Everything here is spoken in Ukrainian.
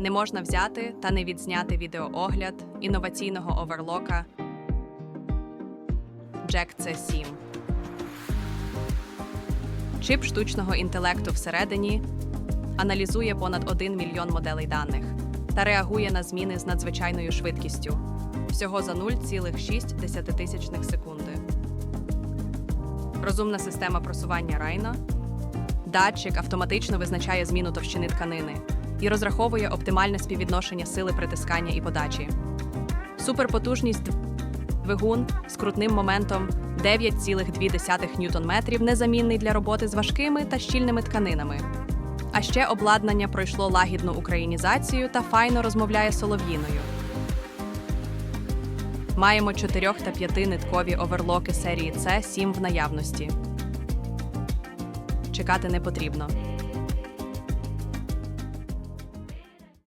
Не можна взяти та не відзняти відеоогляд інноваційного оверлока Jack C7. Чип штучного інтелекту всередині аналізує понад 1 мільйон моделей даних та реагує на зміни з надзвичайною швидкістю всього за 0,6 секунди. Розумна система просування Райно. Датчик автоматично визначає зміну товщини тканини і розраховує оптимальне співвідношення сили притискання і подачі. Суперпотужність двигун з крутним моментом 9,2 Нм незамінний для роботи з важкими та щільними тканинами. А ще обладнання пройшло лагідну українізацію та файно розмовляє солов'їною. Маємо 4 та 5 ниткові оверлоки серії C7 в наявності. Чекати не потрібно.